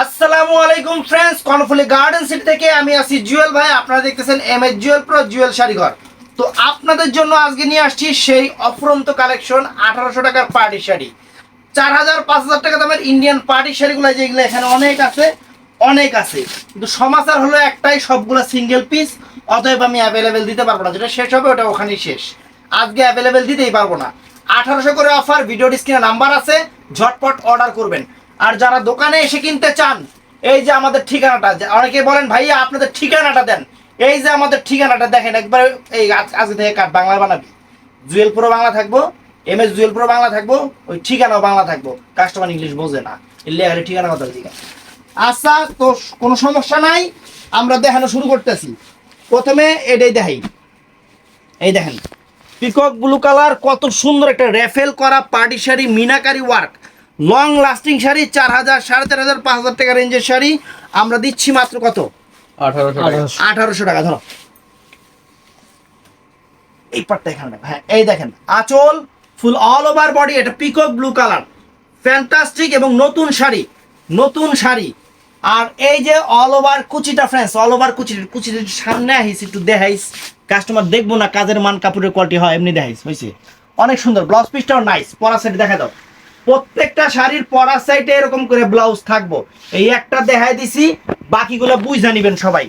আসসালামু আলাইকুম friends Karnaphuli garden city থেকে আমি আছি জুয়েল ভাই। আপনারা দেখতেছেন M S Jewel pro Jewel Sharighor. তো আপনাদের জন্য আজকে নিয়ে আসছি সেই অফুরন্ত কালেকশন আঠারোশো টাকার পার্টি শাড়ি। চার হাজার পাঁচ হাজার টাকা দামের ইন্ডিয়ান পার্টি শাড়িগুলো যেগুলো এখানে অনেক আছে অনেক আছে। কিন্তু সমাচার হলো একটাই, সবগুলো সিঙ্গেল পিস অতএব আমি অ্যাভেলেবেল দিতে পারব না। যেটা শেষ হবে, ওটা ওখানেই শেষ। আজকে অ্যাভেলেবেল দিতেই পারব না। আঠারোশো করে অফার ভিডিও স্ক্রিনে নাম্বার আছে, ঝটপট অর্ডার করবেন। আর যারা দোকানে এসে কিনতে চান, এই যে আমাদের ঠিকানাটা অনেকে বলেন, ভাইয়া, আপনাদের ঠিকানাটা দেন। এই যে আমাদের ঠিকানাটা দেখেন, একবার এই আজ- আজকে থেকে কাট বাংলা বানাবি। জুয়েল প্রো বাংলা থাকব M S Jewel pro Bangla থাকব, ওই ঠিকানাও বাংলা থাকব। কাস্টমার ইংলিশ বোঝে না আগে ঠিকানা কথা দিকে। আচ্ছা তো কোনো সমস্যা নাই, আমরা দেখানো শুরু করতেছি। প্রথমে এটাই দেখাই। এই দেখেন, পিকক ব্লু কালার, কত সুন্দর একটা রেফেল করা party sari meenakari work long lasting sari চার হাজার সাড়ে চার হাজার পাঁচ হাজার টাকা রেঞ্জের শাড়ি। আমরা দিচ্ছি মাত্র কত? আঠারোশো টাকা। ধরো। এই পার্টটা এখানে হ্যাঁ এই দেখেন আঁচল ফুল অল ওভার বডি এটা পিকক ব্লু কালার ফ্যান্টাস্টিক এবং নতুন শাড়ি নতুন শাড়ি। আর এই যে অল ওভার কুচিটা ফ্রেন্ডস অল ওভার কুচি কুচিটা একটু সামনে আহিস একটু দেখাইস। কাস্টমার দেখব না কাজের মান কাপড়ের কোয়ালিটি হয় এমনি দেখাইস হয়েছে অনেক সুন্দর ব্লাউজ পিসটাও নাইস পরা সাইড দেখা দাও। প্রত্যেকটা শাড়ির পরার সাইডে এরকম করে ব্লাউজ থাকব। এই একটা দেখাই দিছি বাকিগুলো বুঝা নিবেন সবাই।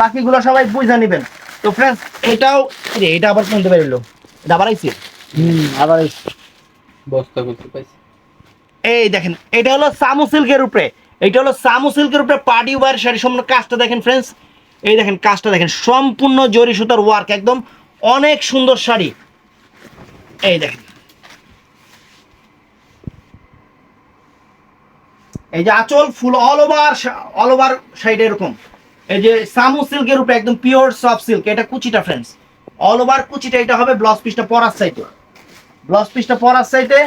বাকিগুলো সবাই বুঝা নিবেন। তো ফ্রেন্ডস এটাও এটা আবার কিনতে পারল এটা আবার আইছে? হুম আবার বস্তা করতে পাইছি। এই দেখেন এটা হলো সামু সিল্কের উপরে। এটা হলো সামু সিল্কের উপরে পার্টি ওয়ার শাড়ি সম্পূর্ণ কাজটা দেখেন ফ্রেন্ডস এই দেখেন কাজটা দেখেন। সম্পূর্ণ জরি সুতার ওয়ার্ক একদম অনেক সুন্দর শাড়ি। এই দেখেন। এই যে আঁচল full all over all over side এরকম। এই যে সামু সিল্কের উপরে একদম পিওর সফট সিল্ক এটা কুচিটা ফ্রেন্ডস অল ওভার কুচিটা এটা হবে ব্লাউজ পিসটা পরার সাইডে ব্লাউজ পিসটা পরার সাইডে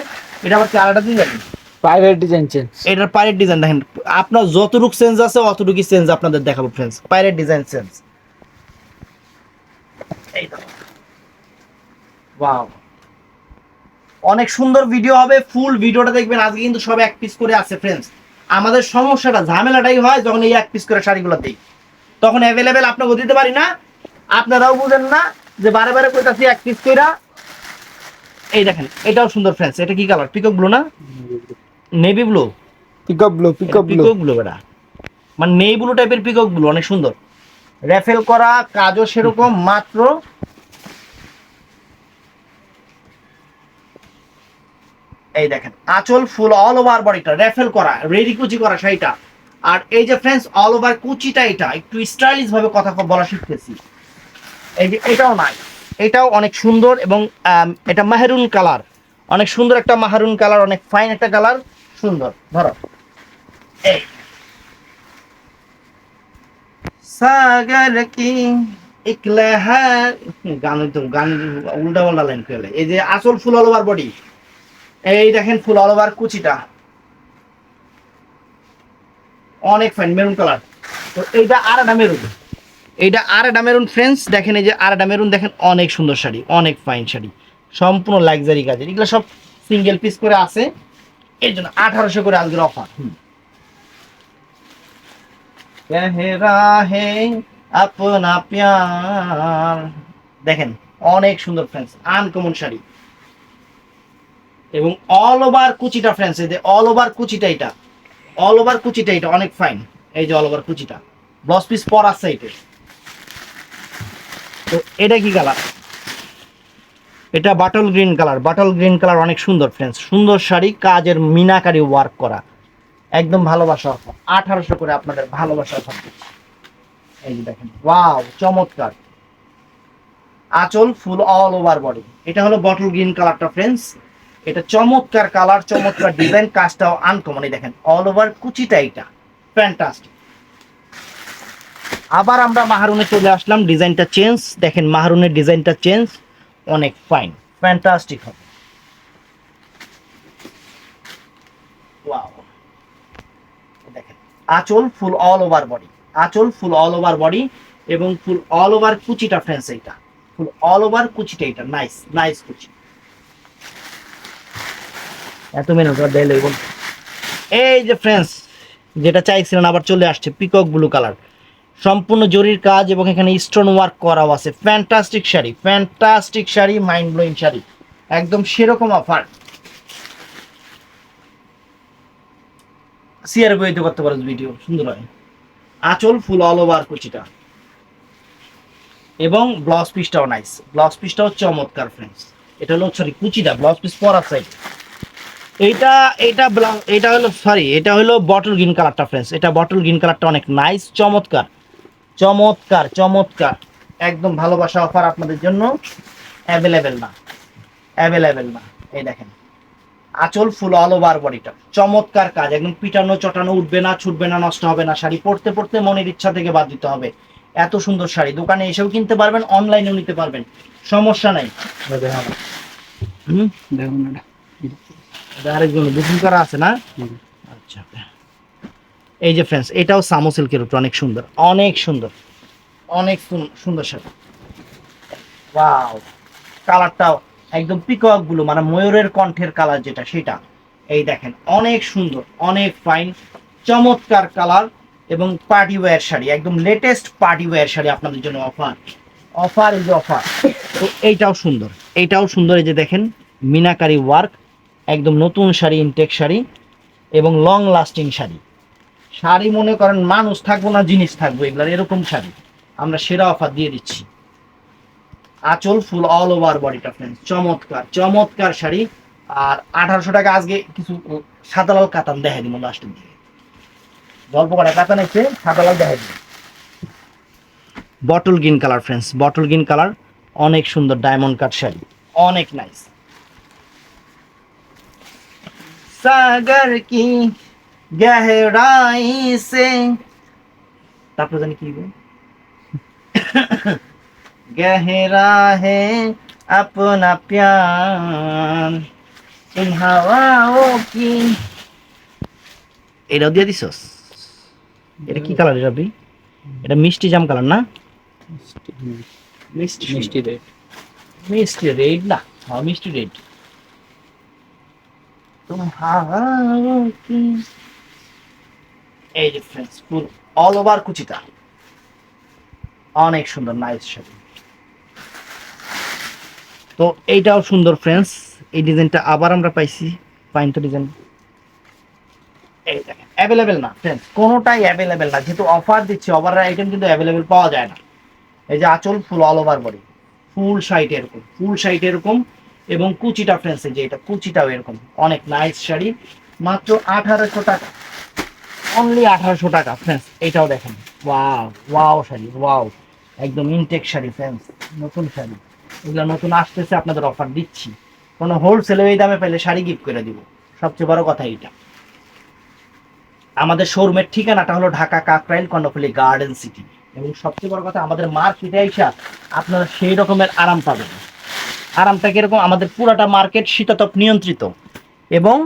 এটা আবার আলাদা দিন। যাবেন প্রাইভেট ডিজাইন চেঞ্জ এটার পায়ের ডিজাইন দেখেন আপনার যতটুক চেঞ্জ আছে অতটুকুই চেঞ্জ আপনাদের দেখাবো ফ্রেন্ডস পাইরেট ডিজাইন চেঞ্জ এই ওয়াও অনেক সুন্দর ভিডিও হবে ফুল ভিডিওটা দেখবেন। আজকে কিন্তু সব এক পিস করে আছে ফ্রেন্ডস আমাদের সমস্যাটা ঝামেলাটাই হয় যখন এই এক পিস করে শাড়িগুলো দিই। তখন অ্যাভেলেবেল আপনাকে দিতে পারি না আপনারাও বুঝেন না যে বারে বারে কইতাছি এক পিস কইরা। এই দেখেন এটাও সুন্দর ফ্রেন্ডস এটা কি কালার পিকক ব্লু না? Navy blue pickup blue pickup blue peacock blue এটা মানে নেই ব্লু টাইপের পিকক ব্লু অনেক সুন্দর। রেফেল করা কাজও সেরকম মাত্র এই দেখেন, আঁচল ফুল অল ওভার বডিটা রেফেল করা রেডি কুচি করা শাড়িটা। আর এই যে ফ্রেন্ডস অল ওভার কুচিটা এটা, একটু স্টাইলিশ ভাবে কথা বলা শিখতেছি। এই যে এটাও নাই, এটাও অনেক সুন্দর এবং এটা মেহরুন কালার অনেক সুন্দর একটা মাহারুন কালার অনেক ফাইন একটা কালার সুন্দর। ধরো। এই। সাগর কি ইকলা হ্যাঁ গান তো গান উল্টা পাল্টা লাইন ফেলে এই যে আসল ফুল অল ওভার বডি এই দেখেন ফুল অল ওভার কুচিটা। অনেক ফাইন মেরুন কালার তো এইটা আর একটা মেরুন এইটা আর একটা মেরুন ফ্রেন্ডস দেখেন এই যে আর একটা মেরুন দেখেন অনেক সুন্দর শাড়ি, অনেক ফাইন শাড়ি। সম্পূর্ণ লাক্সারি কাজের এগুলো সব সিঙ্গেল পিস করে আছে। এর জন্য আঠারোশো করে আজকের অফার হে আপনা প্যার। দেখেন, অনেক সুন্দর ফ্রেন্ডস আনকমন শাড়ি। এবং অল ওভার কুচিটা ফ্রেন্ডস এই যে অল ওভার কুচিটা এটা অল ওভার কুচিটা এটা অনেক ফাইন এই যে অল ওভার কুচিটা ব্লাউজ পিস পর আছে এটা। তো এটা কি কালার এটা bottle green colour bottle green colour অনেক সুন্দর ফ্রেন্ডস সুন্দর শাড়ি, কাজের মিনাকারি ওয়ার্ক করা, একদম ভালোবাসা অফার আঠারোশো করে আপনাদের ভালোবাসা অফার এই যে দেখেন ওয়াও চমৎকার। আঁচল ফুল অল ওভার বডি এটা হলো বটল গ্রিন কালারটা ফ্রেন্ডস এটা চমৎকার কালার চমৎকার ডিজাইন কাজটাও আনকমন এই দেখেন অল ওভার কুচিটা এটা ফ্যান্টাস্টিক আবার আমরা মাহারুনে চলে আসলাম ডিজাইনটা চেঞ্জ দেখেন মাহারুনের ডিজাইনটা চেঞ্জ অনেক ফাইন ফ্যান্টাস্টিক হবে। দেখেন, আঁচল ফুল অল ওভার বডি আঁচল ফুল অল ওভার বডি এবং ফুল অল ওভার কুচিটা ফ্রেন্স এইটা ফুল অল ওভার কুচিটা এটা নাইস নাইস কুচি। এত মেনু দেয় এই যে ফ্রেন্ডস যেটা চাইছিলেন আবার চলে আসছে পিকক ব্লু কালার সম্পূর্ণ জরির কাজ এবং এখানে স্টোন ওয়ার্ক করাও আছে। Fantastic sari fantastic sari mind blowing sari. একদম সেরকম অফার বইতে করতে পারো ভিডিও সুন্দর হয়। আঁচল ফুল অল ওভার কুচিটা এবং ব্লাউজ পিসটাও নাইস ব্লাউজ পিসটাও চমৎকার ফ্রেন্ডস এটা হলো সরি কুচিটা ব্লাউজ পিস পরার সাইড এইটা এটা ব্লাউজ এটা হলো সরি এটা হলো বটল গ্রিন কালারটা ফ্রেন্ডস এটা বটল গ্রিন কালারটা অনেক নাইস চমৎকার। চমৎকার চমৎকার। একদম ভালোবাসা অফার আপনাদের জন্য অ্যাভেলেবেল না। অ্যাভেলেবেল না। এই দেখেন। আঁচল ফুল অল ওভার বডিটা চমৎকার কাজ। একদম পিটানো চটানো উঠবে না ছুটবে না নষ্ট হবে না। শাড়ি পরতে পরতে মনের ইচ্ছা থেকে বাদ দিতে হবে। এত সুন্দর শাড়ি। দোকানে এসেও কিনতে পারবেন অনলাইনেও নিতে পারবেন। সমস্যা নাই। এটা। হুম? দেখুন এটা এটা। আরেকজন বুকিং করা আছে না? আচ্ছা। এই যে ফ্রেন্ডস এটাও সামো সিল্কের উপর অনেক সুন্দর অনেক সুন্দর অনেক সুন- সুন্দর শাড়ি। ওয়াও কালারটাও একদম পিকক ব্লু মানে ময়ূরের কণ্ঠের কালার যেটা সেটা। এই দেখেন অনেক সুন্দর অনেক ফাইন চমৎকার কালার এবং পার্টি ওয়্যার শাড়ি একদম লেটেস্ট পার্টি ওয়্যার শাড়ি আপনাদের জন্য অফার অফার এই যে অফার তো এইটাও সুন্দর এইটাও সুন্দর এই যে দেখেন মিনাকারি ওয়ার্ক একদম নতুন শাড়ি ইনটেক শাড়ি এবং লং লাস্টিং শাড়ি। শাড়ি মনে করেন মানুষ থাকব না, জিনিস থাকব, এগুলার এরকম শাড়ি। আমরা সেরা অফার দিয়ে দিচ্ছি। আঁচল ফুল অল ওভার বডিটা ফ্রেন্ডস চমৎকার চমৎকার শাড়ি। আর আঠারোশো টাকা আজকে কিছু সাদা লাল কাতান দেখা দিব লাস্টের দিকে। গল্প করে কাতান এসে সাদা লাল দেখা দিব। Bottle green colour friends bottle green colour অনেক সুন্দর ডায়মন্ড কাট শাড়ি, অনেক নাইস सागर की गहराई से তারপরে জানি কি গো गहरा है अपना प्यार इन हवाओं की এটাও দিয়ে দিছস এটা কি কালার এটা আপনি এটা মিষ্টি জাম কালার না মিষ্টি হুম। মিষ্টি মিষ্টি রেড মিষ্টি রেড না হ্যাঁ মিষ্টি রেড तुम्हारा की এই যে ফ্রেন্ডস ফুল অল ওভার কুচিটা অনেক সুন্দর নাইস শাড়ি তো এইটাও সুন্দর ফ্রেন্ডস এই ডিজাইনটা আবার আমরা পাইছি পাইন তো ডিজাইন এই দেখেন অ্যাভেলেবেল না ফ্রেন্ডস কোনোটাই অ্যাভেলেবেল না, যেহেতু অফার দিচ্ছি অফার আইটেম কিন্তু অ্যাভেলেবেল পাওয়া যায় না। এই যে আঁচল full all over body full side এরকম ফুল সাইট এরকম এবং কুচিটা ফ্রেন্ডস যে এটা, কুচিটাও এরকম। অনেক নাইস শাড়ি, মাত্র আঠারোশো টাকা। অনলি আঠারোশো টাকা ফ্রেন্ডস এটাও দেখেন। ওয়াও ওয়াও শাড়ি ওয়াও একদম ইনটেক শাড়ি ফ্রেন্ডস নতুন শাড়ি। এগুলো নতুন আসতেছে, আপনাদের অফার দিচ্ছি। কোনো হোলসেলে এই দামে পেলে শাড়ি গিফট করে দিব। সবচেয়ে বড় কথা এইটা। আমাদের শোরুমের ঠিকানাটা হলো ঢাকা কাকরাইল কর্ণফুলি গার্ডেন সিটি এবং সবচেয়ে বড় কথা, আমাদের মার্কেটে এসে আপনারা সেই রকমের আরাম পাবেন। আরামটা কীরকম? আমাদের পুরাটা মার্কেট শীতাতপ নিয়ন্ত্রিত। এবং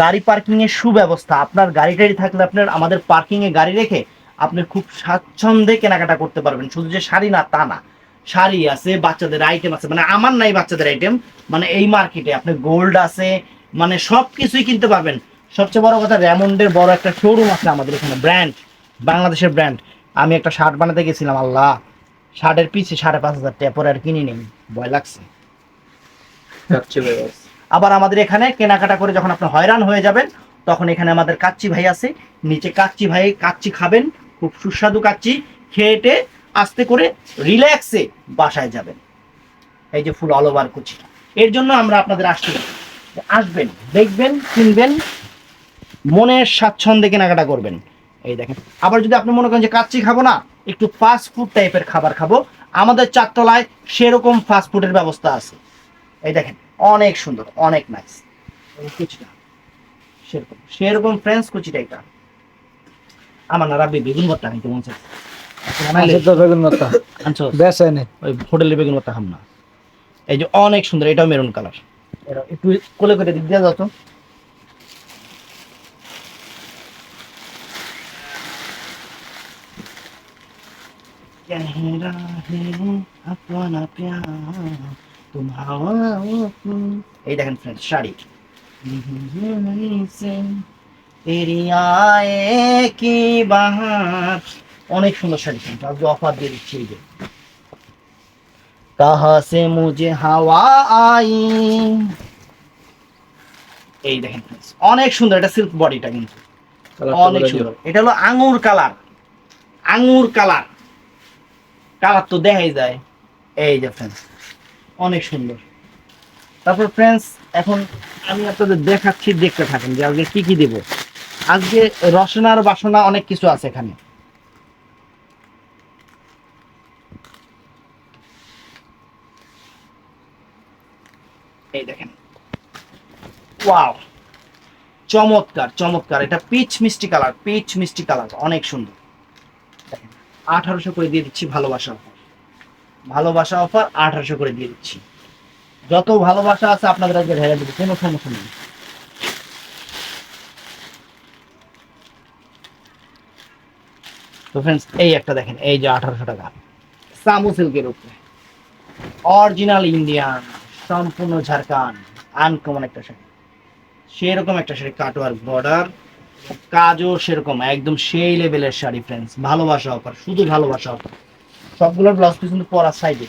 গাড়ি পার্কিং এর সুব্যবস্থা। আপনার গাড়ি টাড়ি থাকলে আপনার, আমাদের পার্কিং এ গাড়ি রেখে আপনি খুব স্বাচ্ছন্দ্যে কেনাকাটা করতে পারবেন। শুধু যে শাড়ি না, তা না। শাড়ি আছে, বাচ্চাদের আইটেম আছে। মানে আমার নাই বাচ্চাদের আইটেম মানে এই মার্কেটে আপনি গোল্ড আছে মানে সব কিছুই কিনতে পারবেন। সবচেয়ে বড় কথা র্যামন্ডের বড় একটা শোরুম আছে আমাদের এখানে ব্র্যান্ড বাংলাদেশের ব্র্যান্ড আমি একটা শার্ট বানাতে গেছিলাম, আল্লাহ। শার্টের পিছে সাড়ে পাঁচ হাজার টাকা, পরে আর কিনে নেই। ভয় লাগছে। আবার আমাদের এখানে কেনাকাটা করে যখন আপনি হয়রান হয়ে যাবেন, তখন এখানে আমাদের কাচ্চি ভাই আছে। নিচে কাচ্চি ভাই, কাচ্চি খাবেন, খুব সুস্বাদু কাচ্চি। খেয়েটে আস্তে করে রিল্যাক্সে বাসায় যাবেন। এই যে ফুল অল ওভার কুচি। এর জন্য আমরা আপনাদের আসছি। আসবেন, দেখবেন, কিনবেন, মনের স্বাচ্ছন্দ্যে কেনাকাটা করবেন। এই দেখেন, আবার যদি আপনি মনে করেন যে কাচ্চি খাব না, একটু ফাস্ট ফুড টাইপের খাবার খাব, আমাদের চারতলায় সেরকম ফাস্ট ফুডের ব্যবস্থা আছে। এই দেখেন অনেক সুন্দর অনেক নাইস কুচিটা সেরকম সেরকম ফ্রেন্স কুচিটা এটা আমার না রাব্বি বেগুন ভর্তা খাইতে মন চাচ্ছে এখন আনাইলে আচ্ছা তো বেগুন ভর্তা আনছো বেশ এনে ওই হোটেলে বেগুন ভর্তা খাম না এই যে অনেক সুন্দর এটাও মেরুন কালার এটা একটু কোলে করে দিক দিয়ে যাও তো गहरा है अपना प्यार तुम्हारा এই দেখেন ফ্রেন্ড শাড়ি। কি বাহার? অনেক সুন্দর শাড়ি কিন্তু আজকে অফার দিয়ে দিচ্ছি এই যে। কাহা সে মুঝে হাওয়া আই? এই দেখেন অনেক সুন্দর এটা সিল্ক বডিটা কিন্তু। অনেক সুন্দর। এটা হলো আঙ্গুর কালার। আঙ্গুর কালার। কালার তো দেখাই যায়। এই যে ফ্রেন্ডস অনেক সুন্দর। তারপর ফ্রেন্ডস এখন আমি আপনাদের দেখাচ্ছি, দেখতে থাকেন যে আজকে কি কি দেব। আজকে রসনার বাসনা অনেক কিছু আছে এখানে। এই দেখেন। ওয়াও চমৎকার চমৎকার। এটা পিচ মিষ্টি কালার পিচ মিষ্টি কালার অনেক সুন্দর। দেখেন, আঠারোশো করে দিয়ে দিচ্ছি ভালোবাসা। ভালোবাসা অফার আঠারোশো করে দিয়ে দিচ্ছি। যত ভালোবাসা আছে আপনাদের আজকে ঢেলে দেবো, কোনো সমস্যা নেই। তো ফ্রেন্ডস এই একটা দেখেন, এই যে আঠারোশো টাকা। সামু সিল্কের উপরে। অরিজিনাল ইন্ডিয়ান, সম্পূর্ণ ঝাড়খান্ড আনকমন একটা শাড়ি। সেরকম একটা শাড়ি, কাটোয়ার বর্ডার কাজও সেরকম, একদম সেই লেভেলের শাড়ি ফ্রেন্ডস ভালোবাসা অফার শুধু ভালোবাসা অফার সবগুলোর ব্লাউজ পিস কিন্তু পরা সাইডে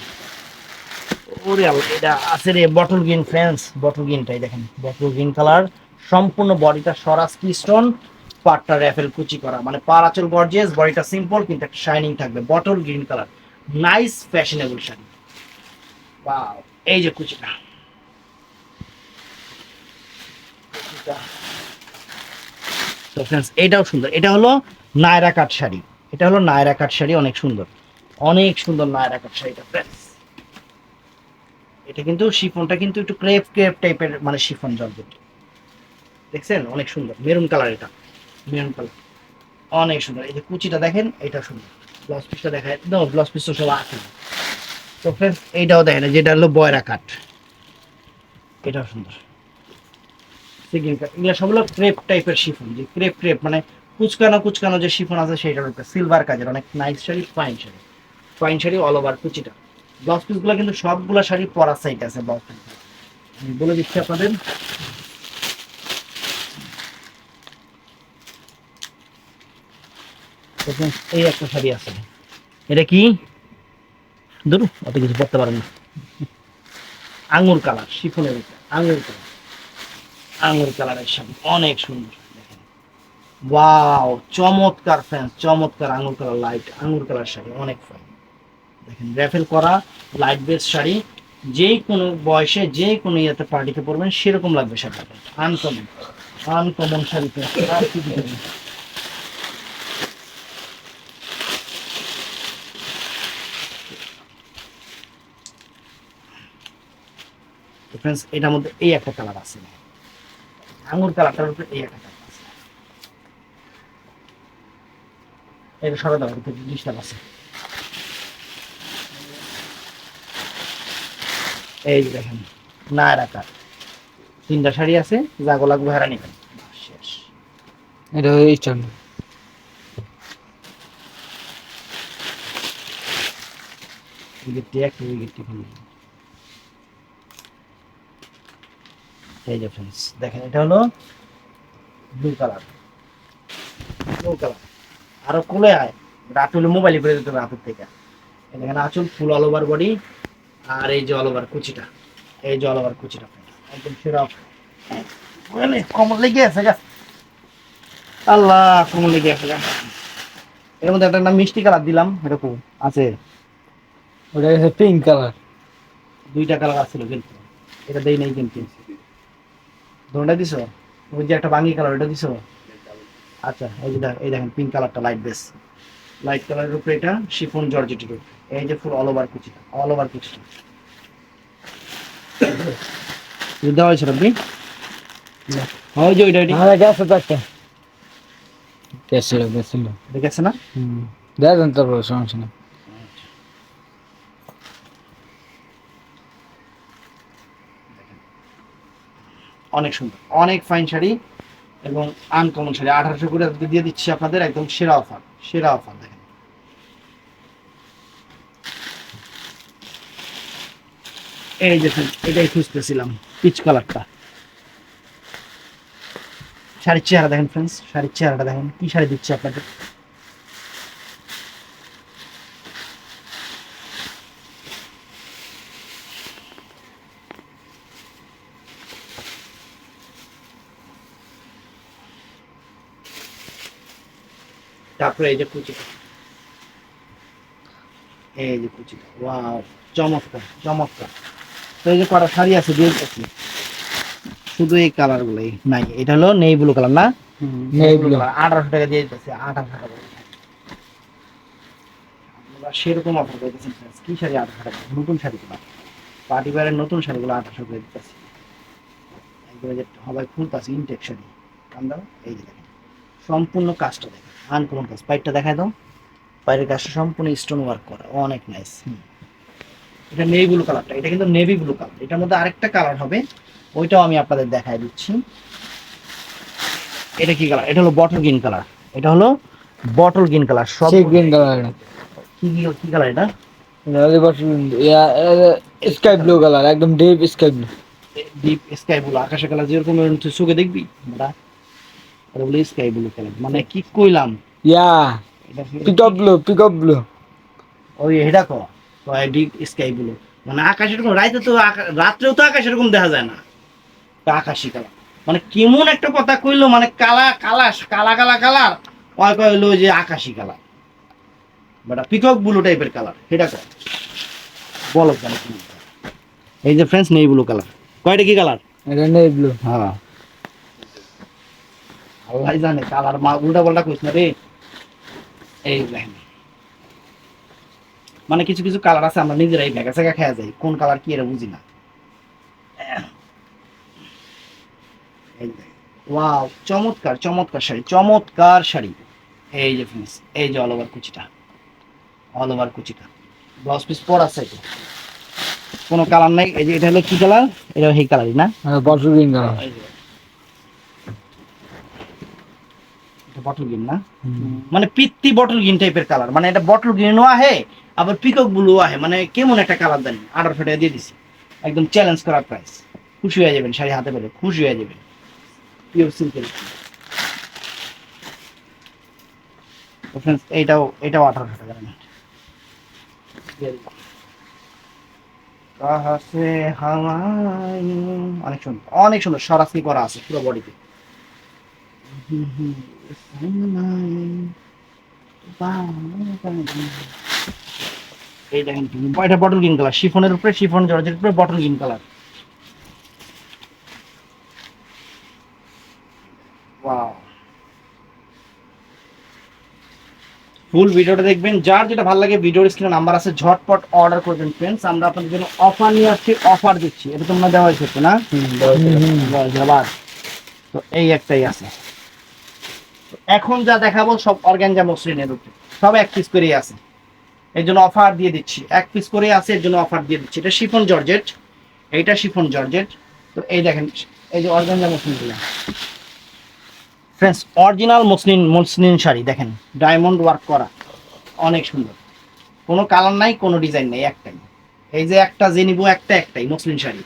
ওরে এটা আছে রে বটল গ্রিন ফ্রেন্ডস বটল গ্রিনটাই দেখেন। বটল গ্রিন কালার সম্পূর্ণ বডিটা সরাস কি স্টোন পাটটা র্যাফেল কুচি করা। মানে পার আঁচল গর্জিয়াস বডিটা সিম্পল কিন্তু একটা শাইনিং থাকবে। Bottle green colour nice fashionable sari wow এই যে কুচিটা। কুচিটা। তো ফ্রেন্ডস এটাও সুন্দর। এটা হলো নায়রা কাট শাড়ি। এটা হলো নায়রা কাট শাড়ি, অনেক সুন্দর। অনেক সুন্দর নায়রা কাট শাড়িটা ফ্রেন্ডস এটা কিন্তু শিফনটা কিন্তু একটু ক্রেপ ক্রেপ টাইপের মানে শিফন জলপেট দেখছেন? অনেক সুন্দর। মেরুন কালার এটা। Maroon colour. অনেক সুন্দর। এই যে কুচিটা দেখেন এটা সুন্দর। ব্লাউজ পিসটা দেখায় দাও ব্লাউজ পিস তো সব আছে। তো ফ্রেন্ডস এইটাও দেখেন যেটা হলো বয়রা কাট এটাও সুন্দর। সিগিং কাট, এগুলো সবগুলো ক্রেপ টাইপের শিফন। যে ক্রেপ ক্রেপ মানে কুচকানো কুচকানো যে শিফন আছে, সেইটার সিলভার কাজের, অনেক nice sari fine sari. Fine sari all over কুচিটা। ব্লাউজ পিসগুলো কিন্তু সবগুলো শাড়ি পরা সাইড আছে ব্লাউজ পিস আমি বলে দিচ্ছি আপনাদের। এই একটা শাড়ি আছে। এটা কি? ধরু অত কিছু পড়তে পারেন না। আঙুর কালার, শিফনের আঙুর কালার। আঙুর কালারের শাড়ি, অনেক সুন্দর। ওয়াও চমৎকার ফ্যান্স চমৎকার আঙুর কালার লাইট আঙুর কালার শাড়ি, অনেক ফাইন দেখেন র্যাফেল করা লাইট বেস শাড়ি, যেই কোনো বয়সে যে কোনো ইয়েতে পার্টিতে পরবেন, সেরকম লাগবে শাড়িটা। আনকমন আনকমন শাড়িতে ফ্রেন্ডস এটার মধ্যে এই একটা কালার আছে। আঙুর কালারটার উপরে এই একটা কালার আছে। এটা সরা দেওয়ার ডিস্টার্ব আছে। এই যে দেখেন নায়রা কাট তিনটা শাড়ি আছে জাগো লাগবে হারা নিবেন শেষ। এটা ইস্টার্ন উইকেটটি একটা উইকেটটি এই যে ফ্রেন্ডস দেখেন এটা হলো ব্লু কালার ব্লু কালার আরও কোলে আয়। রাতুল মোবাইল করে দিতে হবে হাতের থেকে। দেখেন আঁচল ফুল অল ওভার বডি আর এই যে অল ওভার কুচিটা এই যে অল ওভার কুচিটা। একদম সেরা কমল লেগে আছে গা। আল্লাহ কমল লেগে আছে গা। এর মধ্যে একটা নাম মিষ্টি কালার দিলাম এরকম আছে। ওটা হচ্ছে পিঙ্ক কালার দুইটা কালার আছিল কিন্তু। এটা দেই নাই কিন্তু। ধরনটা দিছো? ওই যে একটা বাঙ্গি কালার ওটা দিছো? আচ্ছা এই যে দেখ- এই দেখেন পিঙ্ক কালারটা লাইট বেস লাইট কালারের উপরে এটা শিফন জর্জেটের উপরে। এই যে ফুল অল ওভার কুচিটা অল ওভার এটা দেওয়া হয়েছিল আপনি ওই যে ওইটা ওইটা। আমার গেছে তো একটা। গেছিল গেছিল। দেখেছে না? হুম। দেখেন তারপর সমস্যা নেই। অনেক সুন্দর অনেক ফাইন শাড়ি এবং আনকমন শাড়ি। আঠারোশো করে দিয়ে দিচ্ছি আপনাদের একদম সেরা অফার সেরা অফার দেখেন। এই দেখেন, এটাই খুঁজতেছিলাম পিচ কালারটা শাড়ির চেহারা দেখেন ফ্রেন্ডস শাড়ির চেহারাটা দেখেন, কি শাড়ি দিচ্ছে আপনাদের? তারপরে এই যে কুচিটা এই যে কুচিটা ওয়াও চমৎকার চমৎকার। তো এই যে কটা শাড়ি আছে দিয়ে দিচ্ছি শুধু এই কালার গুলোই নাই এটা হলো নেই ব্লু কালার না? নেই ব্লু আঠারোশো টাকা দিয়ে দিতেছে আঠারোশো টাকা সেরকম অফার friends। কি শাড়ি আঠারোশো টাকা নতুন শাড়িগুলো পার্টি ওয়ারের নতুন শাড়িগুলো আঠারোশো করে দিতেছে। একবারে যে সবাই খুলতেছে ইনটেক শাড়ি। দাও এই যে দেখেন সম্পূর্ণ কাজটা দেখেন আনকমন কাজ। পাইটটা দেখায় দাও। পায়ের কাজটা সম্পূর্ণ স্টোন ওয়ার্ক করা অনেক নাইস এটা নেভি ব্লু কালারটা এটা কিন্তু নেভি ব্লু কালার এটার মধ্যে আরেকটা কালার হবে ওইটাও আমি আপনাদের দেখায় দিচ্ছি। এটা কি কালার এটা হলো বটল গ্রিন কালার এটা হলো বটল গ্রিন কালার সব গ্রিন কালার কি কি কি কালার এটা? স্কাই ব্লু কালার একদম deep sky blue deep sky blue আকাশের কালার যেরকম তুই চোখে দেখবি? আমরা এটা বলে স্কাই ব্লু কালার মানে কি কইলাম? ইয়া এটা কি- পিকআপ ব্লু পিকআপ ব্লু ওই এটা কো। Deep sky blue. মানে আকাশ এরকম রাইতে তো রাত্রেও তো আকাশ এরকম দেখা যায় না। তো আকাশি কালার। মানে কেমন একটা কথা কইলো মানে কালা কালা কালা কালা কালার। ওই কইলো যে আকাশি কালার। বাট পিকক ব্লু টাইপের কালার এটা কয়? বলো কেন এই যে ফ্রেন্ডস নেই ব্লু কালার। কয়টা কি কালার? এটা নেই ব্লু। হ্যাঁ। আল্লাহ জানে কালার মা উল্টা পাল্টা কইস না রে। এই দেখেন। মানে কিছু কিছু কালার আছে আমরা নিজেরাই ভেগা সেগা খেয়া যাই। কোন কালার কি এটা বুঝি না। ওয়াও চমৎকার চমৎকার শাড়ি চমৎকার শাড়ি। এই যে ফিনিস এই যে অল ওভার কুচিটা অল ওভার কুচিটা। ব্লাউজ পিস পর আছে তো কোনো কালার নাই এই যে এটা হলো কি কালার এটা এই কালারই না? Bottle green colour bottle green না? মানে পিত্তি বটল গ্রিন টাইপের কালার মানে এটা বটল গ্রিনও আহে আবার পিকক ব্লু আহে মানে কেমন একটা কালার দেন? আঠারোশো টাকা দিয়ে দিছি। একদম চ্যালেঞ্জ করার প্রাইস খুশি হয়ে যাবেন, শাড়ি হাতে পেলে। খুশি হয়ে যাবেন। পিওর সিল্কের এইটাও এটাও আঠারোশো টাকা অনেক সুন্দর অনেক সুন্দর। সরাসরি করা আছে, পুরো বডিতে এই দেখেন এটা বটল গ্রিন কালার শিফনের উপরে শিফন জর্জের উপরে বটল গ্রিন কালার ফুল ভিডিওটা দেখবেন। যার যেটা ভালো লাগে ভিডিওর স্ক্রিনে নাম্বার আছে ঝটপট অর্ডার করবেন ফ্রেন্ডস আমরা আপনাদের জন্য অফার নিয়ে আসছি অফার দিচ্ছি। এটা তোমরা দেওয়া হয়েছে না? হায়দ্রাবাদ তো এই একটাই আছে। এখন যা দেখাবো সব অর্গানজা মসলিনের উপরে। সব এক পিস করেই আছে। এই জন্য অফার দিয়ে দিচ্ছি। এক পিস করে আছে এর জন্য অফার দিয়ে দিচ্ছি। এটা শিফন জর্জেট। এইটা শিফন জর্জেট। তো এই দেখেন এই যে organza muslin friends original muslin muslin sari দেখেন ডায়মন্ড ওয়ার্ক করা। অনেক সুন্দর। কোনো কালার নাই কোনো ডিজাইন নেই একটাই। এই যে একটা যে নিবো একটা একটাই মসলিন শাড়ি।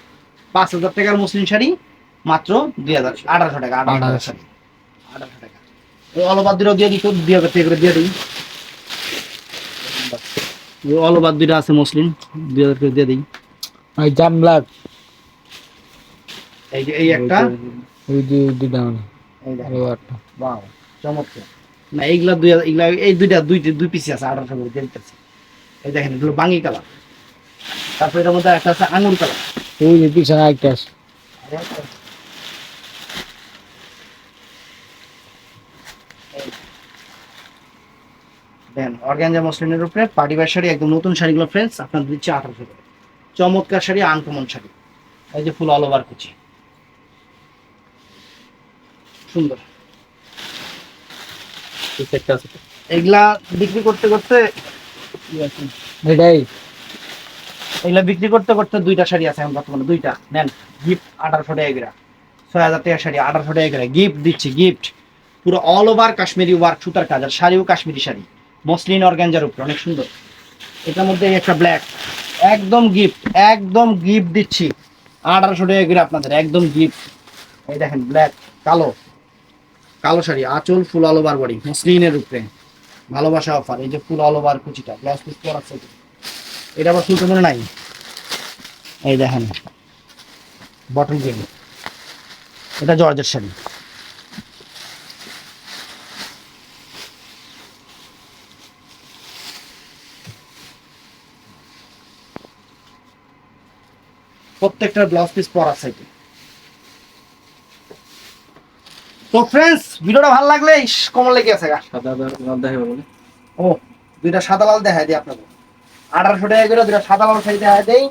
পাঁচ হাজার টাকার মসলিন শাড়ি মাত্র দুই হাজার আঠারোশো টাকা আঠারোশো টাকা। আঠারোশো। টাকা। ওই দিয়ে দিত দুই হাজার টাকা করে দিয়ে দিই। অলবাদ দুইটা আছে মসলিন দুই হাজার করে দিয়ে দিই। ওই জাম ব্ল্যাক। এই যে এই একটা? ওই দুই দুইটা মানে। বাহ চমৎকার। না এইগুলা দুই এগুলা এই দুইটা দুই দুই পিসি আছে আঠারোশো করে দিয়ে দিতেছি এই দেখেন এগুলো বাঙ্গি কালার তারপর এটার মধ্যে একটা আছে আঙুর কালার ওই পিছনে একটা আছে। দেন অর্গানজা মসলিনের উপরে পার্টিবার শাড়ি একদম নতুন শাড়িগুলো ফ্রেন্ডস আপনার দিচ্ছে আঠারোশো করে চমৎকার শাড়ি আনকমন শাড়ি। এই যে ফুল অল ওভার কুচি। সুন্দর। এগুলা বিক্রি করতে করতে এটাই এগুলা বিক্রি করতে করতে দুইটা শাড়ি আছে এখন বর্তমানে দুইটা। নেন গিফট আঠারোশো টাকা করে। ছয় হাজার টাকা শাড়ি আঠারোশো টাকা করে। গিফট দিচ্ছি গিফট পুরো অল ওভার কাশ্মীরি ওয়ার্ক সুতার কাজ আর শাড়িও কাশ্মীরি শাড়ি। মসলিন অর্গানজার উপরে, অনেক সুন্দর। এটার মধ্যে একটা ব্ল্যাক একদম গিফট একদম গিফট দিচ্ছি। আঠারোশো টাকা করে আপনাদের, একদম গিফট এই দেখেন ব্ল্যাক কালো। কালো শাড়ি, আঁচল ফুল বার বডি মসলিনের উপরে। ভালোবাসা অফার এই যে ফুল বার কুচিটা ব্লাউজ পিস আছে এটা আবার শুনতে মনে নাই? এই দেখেন বটল গ্রিন এটা জর্জের শাড়ি। প্রত্যেকটা ব্লাউজ পিস পরা সাইডে তো ফ্রেন্ডস ভিডিওটা ভালো লাগলে কমল লেগে আছে গা। সাদা লাল দেখা বলে। ও দুইটা সাদা লাল দেখা দিই আপনাদের। আঠারোশো টাকা করে দুইটা সাদা লাল শাড়ি দেখা দেই।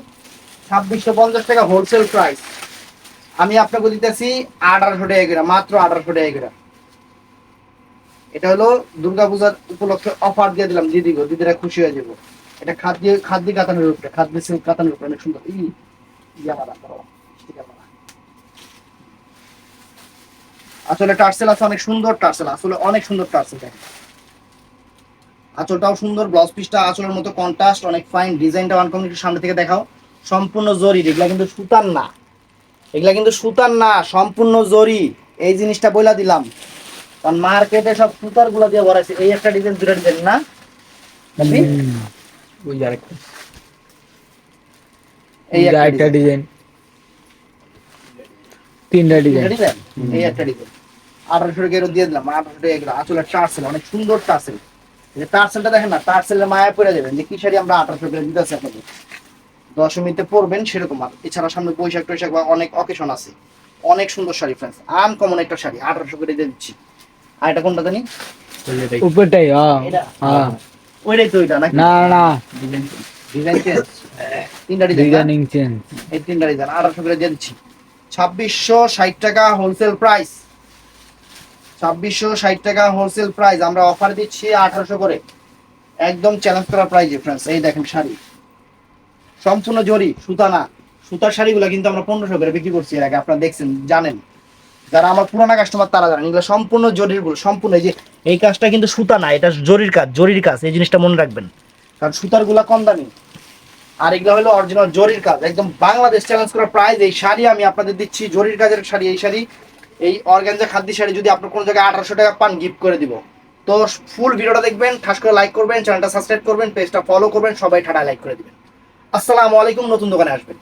ছাব্বিশশো পঞ্চাশ টাকা হোলসেল প্রাইস আমি আপনাকে দিতেছি আঠারোশো টাকা করে মাত্র আঠারোশো টাকা করে। এটা হলো দুর্গাপূজার উপলক্ষে অফার দিয়ে দিলাম দিদি গো দিদিরা খুশি হয়ে যাব। এটা খাদ্য খাদ্য কাতানের উপরে খাদ্য সিল্ক কাতানের উপরে অনেক সুন্দর। ই ইয়ামারা করো ইয়ামারা। আসলে টার্সেল আছে, অনেক সুন্দর টার্সেল, আসলে অনেক সুন্দর টার্সেল দেখেন। আঁচলটাও সুন্দর ব্লাউজ পিসটা আঁচলের মতো কন্ট্রাস্ট অনেক ফাইন ডিজাইনটা আনকমন একটু সামনে থেকে দেখাও। সম্পূর্ণ জরি, এগুলা কিন্তু সুতার না। এগুলা কিন্তু সুতার না, সম্পূর্ণ জরি। এই জিনিসটা বইলা দিলাম। কারণ মার্কেটে সব সুতারগুলা দিয়ে ভরাইছে, এই একটা ডিজাইন দুটা ডিজাইন না? এই একটা ডিজাইন তিনটা ডিজাইন এই একটা ডিজাইন আঠারোশো টাকা দিয়ে দিলাম আঠারোশো টাকা এগুলো। আঁচলের টার্সেল অনেক সুন্দর টার্সেল। যে টার্সেলটা দেখেন না টার্সেলের মায়া পড়ে যাবেন যে কি শাড়ি আমরা আঠারোশো টাকা দিতেছি আপনাদের? দশমীতে পরবেন সেরকম আর। এছাড়া সামনে বৈশাখ টৈশাখ বা অনেক অকেশন আছে। অনেক সুন্দর শাড়ি ফ্রেন্ডস আনকমন একটা শাড়ি আঠারোশো করে দিয়ে দিচ্ছি। আর এটা কোনটা জানি? উপরটাই হ্যাঁ হ্যাঁ ওইটাই তো ওইটা না না ডিজাইন ডিজাইন চেঞ্জ তিনটা ডিজাইন ডিজাইনিং চেঞ্জ এই তিনটা ডিজাইন আঠারোশো করে দিয়ে দিচ্ছি। ছাব্বিশশো ষাট টাকা হোলসেল প্রাইস ছাব্বিশশো ষাট টাকা হোলসেল প্রাইস আমরা অফার দিচ্ছি আঠারোশো করে। একদম চ্যালেঞ্জ করা এই দেখেন শাড়ি। সম্পূর্ণ জরি সুতা না। সুতার শাড়িগুলো কিন্তু আমরা পনেরোশো করে বিক্রি করছি এর আগে আপনারা দেখছেন জানেন। যারা আমার পুরোনো কাস্টমার তারা জানেন এগুলো সম্পূর্ণ জরিরগুলো সম্পূর্ণ এই যে এই কাজটা কিন্তু সুতা না এটা জরির কাজ জরির কাজ এই জিনিসটা মনে রাখবেন। কারণ সুতারগুলা কম দামি। আর এগুলো হলো অরিজিনাল জরির কাজ। একদম বাংলাদেশ চ্যালেঞ্জ করা প্রাইজ এই শাড়ি আমি আপনাদের দিচ্ছি, জরির কাজের শাড়ি, এই শাড়ি। এই অর্গ্যানজা খাদ্য শাড়ি যদি আপনার কোনো জায়গায় আঠারোশো টাকা পান গিফট করে দিব। তো ফুল ভিডিওটা দেখবেন, ঠাস করে লাইক করবেন চ্যানেলটা সাবস্ক্রাইব করবেন পেজটা ফলো করবেন, সবাই ঠাডা লাইক করে দিবেন। আসসালামু আলাইকুম, নতুন দোকানে আসবেন।